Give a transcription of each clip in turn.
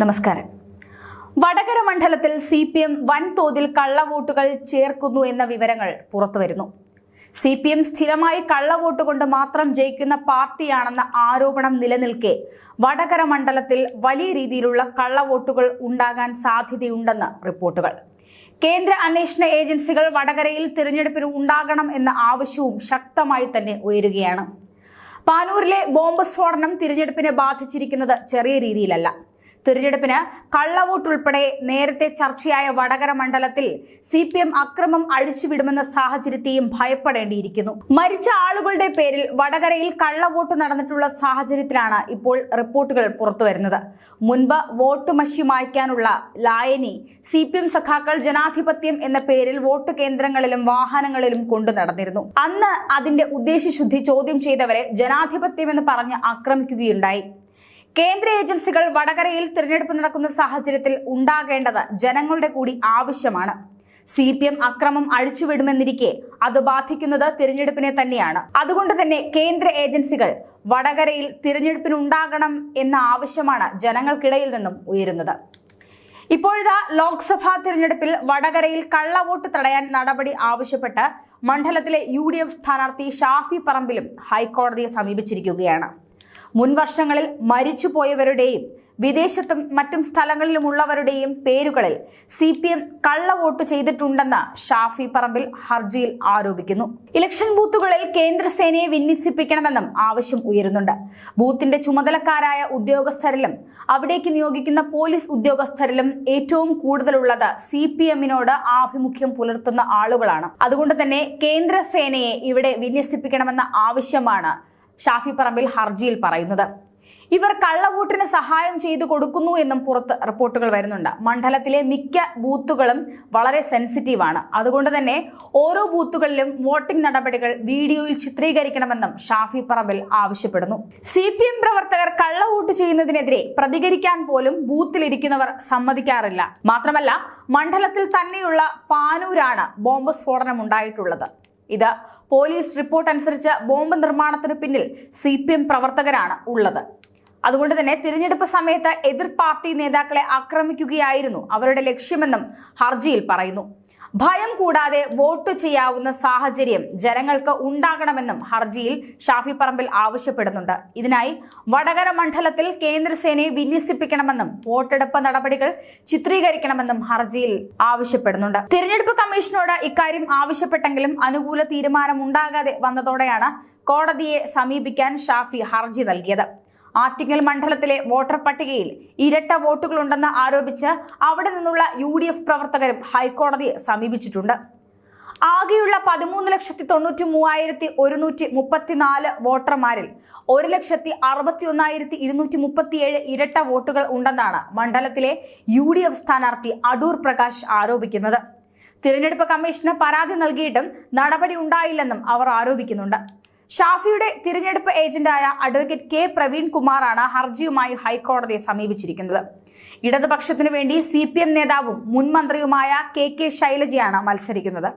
നമസ്കാരം. വടകര മണ്ഡലത്തിൽ C P M വൻതോതിൽ കള്ളവോട്ടുകൾ ചേർക്കുന്നു എന്ന വിവരങ്ങൾ പുറത്തുവരുന്നു. സി പി എം സ്ഥിരമായി കള്ളവോട്ട് കൊണ്ട് മാത്രം ജയിക്കുന്ന പാർട്ടിയാണെന്ന ആരോപണം നിലനിൽക്കെ വടകര മണ്ഡലത്തിൽ വലിയ രീതിയിലുള്ള കള്ളവോട്ടുകൾ ഉണ്ടാകാൻ സാധ്യതയുണ്ടെന്ന് റിപ്പോർട്ടുകൾ. കേന്ദ്ര അന്വേഷണ ഏജൻസികൾ വടകരയിൽ തിരഞ്ഞെടുപ്പിന് ഉണ്ടാകണം എന്ന ആവശ്യവും ശക്തമായി തന്നെ ഉയരുകയാണ്. പാനൂരിലെ ബോംബ് സ്ഫോടനം തിരഞ്ഞെടുപ്പിനെ ബാധിച്ചിരിക്കുന്നത് ചെറിയ രീതിയിലല്ല. തിരഞ്ഞെടുപ്പിന് കള്ളവോട്ട് ഉൾപ്പെടെ നേരത്തെ ചർച്ചയായ വടകര മണ്ഡലത്തിൽ സി പി എം അക്രമം അഴിച്ചുവിടുമെന്ന സാഹചര്യത്തെയും ഭയപ്പെടേണ്ടിയിരിക്കുന്നു. മരിച്ച ആളുകളുടെ പേരിൽ വടകരയിൽ കള്ളവോട്ട് നടന്നിട്ടുള്ള സാഹചര്യത്തിലാണ് ഇപ്പോൾ റിപ്പോർട്ടുകൾ പുറത്തുവരുന്നത്. മുൻപ് വോട്ട് മഷി മായ്ക്കാനുള്ള ലായനി സി പി എം സഖാക്കൾ ജനാധിപത്യം എന്ന പേരിൽ വോട്ട് കേന്ദ്രങ്ങളിലും വാഹനങ്ങളിലും കൊണ്ടു നടന്നിരുന്നു. അന്ന് അതിന്റെ ഉദ്ദേശശുദ്ധി ചോദ്യം ചെയ്തവരെ ജനാധിപത്യം എന്ന് പറഞ്ഞ് ആക്രമിക്കുകയുണ്ടായി. കേന്ദ്ര ഏജൻസികൾ വടകരയിൽ തിരഞ്ഞെടുപ്പ് നടക്കുന്ന സാഹചര്യത്തിൽ ഉണ്ടാകേണ്ടത് ജനങ്ങളുടെ കൂടി ആവശ്യമാണ്. സി പി എം അക്രമം അഴിച്ചുവിടുമെന്നിരിക്കെ അത് ബാധിക്കുന്നത് തിരഞ്ഞെടുപ്പിനെ തന്നെയാണ്. അതുകൊണ്ട് തന്നെ കേന്ദ്ര ഏജൻസികൾ വടകരയിൽ തിരഞ്ഞെടുപ്പിനുണ്ടാകണം എന്ന ആവശ്യമാണ് ജനങ്ങൾക്കിടയിൽ നിന്നും ഉയരുന്നത്. ഇപ്പോഴിതാ ലോക്സഭാ തിരഞ്ഞെടുപ്പിൽ വടകരയിൽ കള്ളവോട്ട് തടയാൻ നടപടി ആവശ്യപ്പെട്ട് മണ്ഡലത്തിലെ യു ഡി എഫ് സ്ഥാനാർത്ഥി ഷാഫി പറമ്പിലും ഹൈക്കോടതിയെ സമീപിച്ചിരിക്കുകയാണ്. മുൻ വർഷങ്ങളിൽ മരിച്ചുപോയവരുടെയും വിദേശത്തും മറ്റും സ്ഥലങ്ങളിലുമുള്ളവരുടെയും പേരുകളിൽ സി പി എം കള്ളവോട്ട് ചെയ്തിട്ടുണ്ടെന്ന് ഷാഫി പറമ്പിൽ ഹർജിയിൽ ആരോപിക്കുന്നു. ഇലക്ഷൻ ബൂത്തുകളിൽ കേന്ദ്രസേനയെ വിന്യസിപ്പിക്കണമെന്നും ആവശ്യം ഉയരുന്നുണ്ട്. ബൂത്തിന്റെ ചുമതലക്കാരായ ഉദ്യോഗസ്ഥരിലും അവിടേക്ക് നിയോഗിക്കുന്ന പോലീസ് ഉദ്യോഗസ്ഥരിലും ഏറ്റവും കൂടുതലുള്ളത് സി പി എമ്മിനോട് ആഭിമുഖ്യം പുലർത്തുന്ന ആളുകളാണ്. അതുകൊണ്ട് തന്നെ കേന്ദ്രസേനയെ ഇവിടെ വിന്യസിപ്പിക്കണമെന്ന ആവശ്യമാണ് ഷാഫി പറമ്പിൽ ഹർജിയിൽ പറയുന്നത്. ഇവർ കള്ളവോട്ടിന് സഹായം ചെയ്തു കൊടുക്കുന്നു എന്നും പുറത്ത് റിപ്പോർട്ടുകൾ വരുന്നുണ്ട്. മണ്ഡലത്തിലെ മിക്ക ബൂത്തുകളും വളരെ സെൻസിറ്റീവാണ് അതുകൊണ്ട് തന്നെ ഓരോ ബൂത്തുകളിലും വോട്ടിംഗ് നടപടികൾ വീഡിയോയിൽ ചിത്രീകരിക്കണമെന്നും ഷാഫി പറമ്പിൽ ആവശ്യപ്പെടുന്നു. സി പി എം പ്രവർത്തകർ കള്ളവോട്ട് ചെയ്യുന്നതിനെതിരെ പ്രതികരിക്കാൻ പോലും ബൂത്തിലിരിക്കുന്നവർ സമ്മതിക്കാറില്ല. മാത്രമല്ല മണ്ഡലത്തിൽ തന്നെയുള്ള പാനൂരാണ് ബോംബ് സ്ഫോടനം ഉണ്ടായിട്ടുള്ളത് ഇത് പോലീസ് റിപ്പോർട്ട് അനുസരിച്ച് ബോംബ് നിർമ്മാണത്തിന് പിന്നിൽ സി പ്രവർത്തകരാണ് ഉള്ളത്. അതുകൊണ്ട് തന്നെ തിരഞ്ഞെടുപ്പ് സമയത്ത് എതിർ പാർട്ടി നേതാക്കളെ ആക്രമിക്കുകയായിരുന്നു അവരുടെ ലക്ഷ്യമെന്നും ഹർജിയിൽ പറയുന്നു. ഭയം കൂടാതെ വോട്ട് ചെയ്യാവുന്ന സാഹചര്യം ജനങ്ങൾക്ക് ഉണ്ടാകണമെന്നും ഹർജിയിൽ ഷാഫി പറമ്പിൽ ആവശ്യപ്പെടുന്നുണ്ട്. ഇതിനായി വടകര മണ്ഡലത്തിൽ കേന്ദ്രസേനയെ വിന്യസിപ്പിക്കണമെന്നും വോട്ടെടുപ്പ് നടപടികൾ ചിത്രീകരിക്കണമെന്നും ഹർജിയിൽ ആവശ്യപ്പെടുന്നുണ്ട്. തിരഞ്ഞെടുപ്പ് കമ്മീഷനോട് ഇക്കാര്യം ആവശ്യപ്പെട്ടെങ്കിലും അനുകൂല തീരുമാനം ഉണ്ടാകാതെ വന്നതോടെയാണ് കോടതിയെ സമീപിക്കാൻ ഷാഫി ഹർജി നൽകിയത്. ആറ്റിങ്ങൽ മണ്ഡലത്തിലെ വോട്ടർ പട്ടികയിൽ ഇരട്ട വോട്ടുകളുണ്ടെന്ന് ആരോപിച്ച് അവിടെ നിന്നുള്ള യു ഡി എഫ് പ്രവർത്തകരും ഹൈക്കോടതിയെ സമീപിച്ചിട്ടുണ്ട്. ആകെയുള്ള പതിമൂന്ന് ലക്ഷത്തി തൊണ്ണൂറ്റി മൂവായിരത്തി ഒരുന്നൂറ്റി മുപ്പത്തിനാല് വോട്ടർമാരിൽ ഒരു ലക്ഷത്തി അറുപത്തി ഒന്നായിരത്തി ഇരുന്നൂറ്റി മുപ്പത്തിയേഴ് ഇരട്ട വോട്ടുകൾ ഉണ്ടെന്നാണ് മണ്ഡലത്തിലെ യു ഡി എഫ് സ്ഥാനാർത്ഥി അടൂർ പ്രകാശ് ആരോപിക്കുന്നത്. തിരഞ്ഞെടുപ്പ് കമ്മീഷന് പരാതി നൽകിയിട്ടും നടപടി ഉണ്ടായില്ലെന്നും അവർ ആരോപിക്കുന്നുണ്ട്. ഷാഫിയുടെ തിരഞ്ഞെടുപ്പ് ഏജന്റായ അഡ്വക്കേറ്റ് കെ പ്രവീൺ കുമാറാണ് ഹർജിയുമായി ഹൈക്കോടതിയെ സമീപിച്ചിരിക്കുന്നത്. ഇടതുപക്ഷത്തിനു വേണ്ടി സി നേതാവും മുൻ മന്ത്രിയുമായ കെ കെ ശൈലജയാണ് മത്സരിക്കുന്നത്.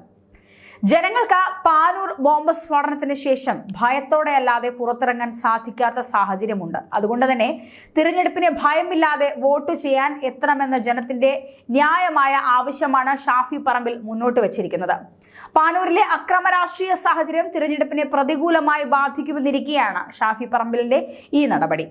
ജനങ്ങൾക്ക് പാനൂർ ബോംബ് സ്ഫോടനത്തിന് ശേഷം ഭയത്തോടെയല്ലാതെ പുറത്തിറങ്ങാൻ സാധിക്കാത്ത സാഹചര്യമുണ്ട്. അതുകൊണ്ട് തന്നെ തിരഞ്ഞെടുപ്പിന് ഭയമില്ലാതെ വോട്ട് ചെയ്യാൻ എത്തണമെന്ന ജനത്തിന്റെ ന്യായമായ ആവശ്യമാണ് ഷാഫി പറമ്പിൽ മുന്നോട്ട് വച്ചിരിക്കുന്നത്. പാനൂരിലെ അക്രമ രാഷ്ട്രീയ സാഹചര്യം തിരഞ്ഞെടുപ്പിനെ പ്രതികൂലമായി ബാധിക്കുമെന്നിരിക്കെയാണ് ഷാഫി പറമ്പിലിന്റെ ഈ നടപടി.